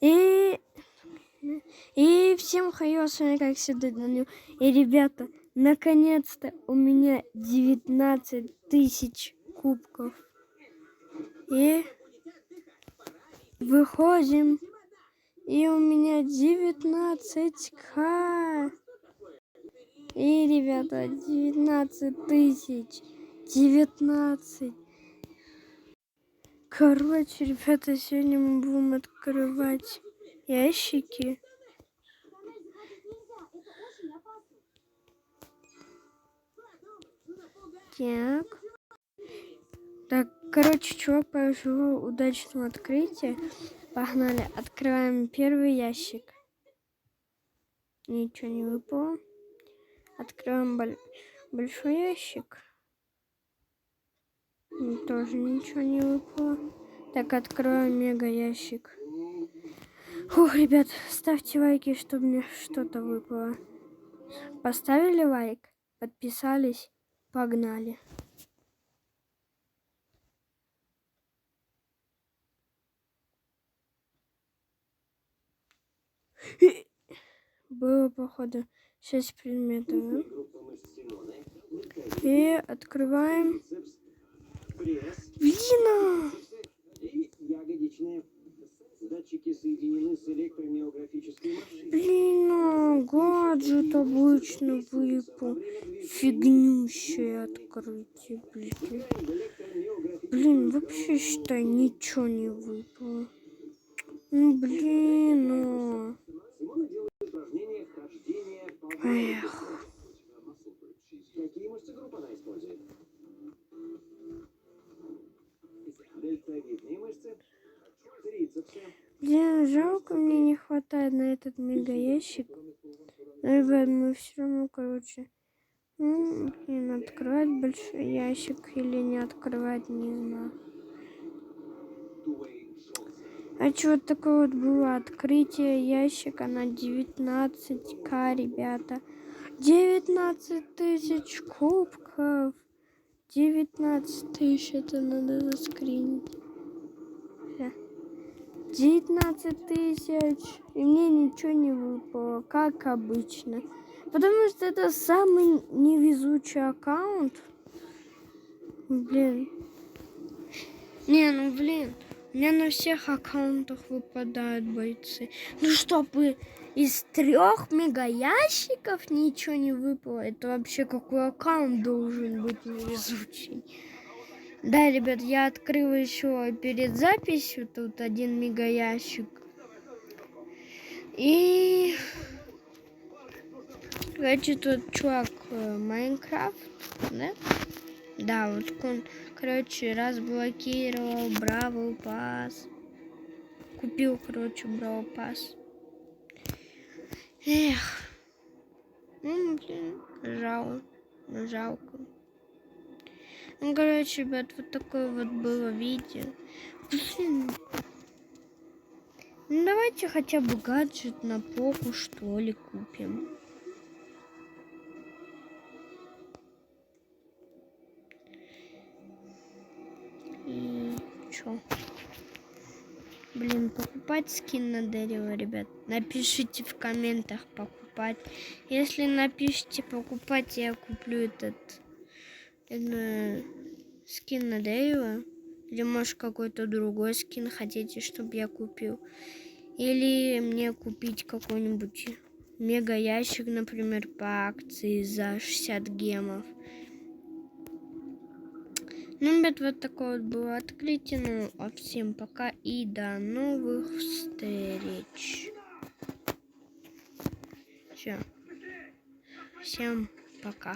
И... И всем хайо, с вами как всегда Данил. И, ребята, наконец-то у меня 19 тысяч кубков. И выходим. И у меня 19к. И, ребята, 19 тысяч. 19. Короче, ребята, сегодня мы будем открывать ящики. Так. Так, короче, чувак пожелал удачного открытия. Погнали, открываем первый ящик. Ничего не выпало. Открываем боль большой ящик. Тоже ничего не выпало. Так, откроем мега ящик. Фух, ребят, ставьте лайки, чтобы мне что-то выпало. Поставили лайк, подписались, погнали. Было, походу, 6 предметов. И открываем. Машиной. Блин, а, гаджет обычно выпал. Фигнющее открытие, блин. Блин, вообще, считай, ничего не выпало. Ну, блин, ну. Эх. Блин, жалко, мне не хватает на этот мега ящик. Ребят, мы все равно, короче, ну, блин, открывать большой ящик или не открывать, не знаю. А что вот такое вот было открытие ящика на 19к, ребята. 19 тысяч кубков. 19 тысяч, это надо заскринить. 19 тысяч. И мне ничего не выпало, как обычно. Потому что это самый невезучий аккаунт. Блин. Не, ну блин. Меня на всех аккаунтах выпадают бойцы. Ну, чтобы из трех мегаящиков ничего не выпало, это вообще какой аккаунт должен быть невезучий. Да, ребят, я открыл еще перед записью тут один мегаящик. И... Короче, тут чувак э, Майнкрафт, да? Да, вот он, короче, разблокировал Бравл Пас. Купил, короче, Бравл Пас. Эх. Ну, блин, жалко. Жалко. Ну, короче, ребят, вот такое вот было видео. Блин. Ну, давайте хотя бы гаджет на поку, что ли, купим. Чё? Блин, покупать скин на дерево, ребят. Напишите в комментах покупать. Если напишите покупать, я куплю этот это, скин на дерево. Или может какой-то другой скин хотите, чтобы я купил. Или мне купить какой-нибудь мега ящик, например, по акции за 60 гемов. Ну, ребят, вот такое вот было открытие. Ну, а всем пока и до новых встреч. Все. Всем пока.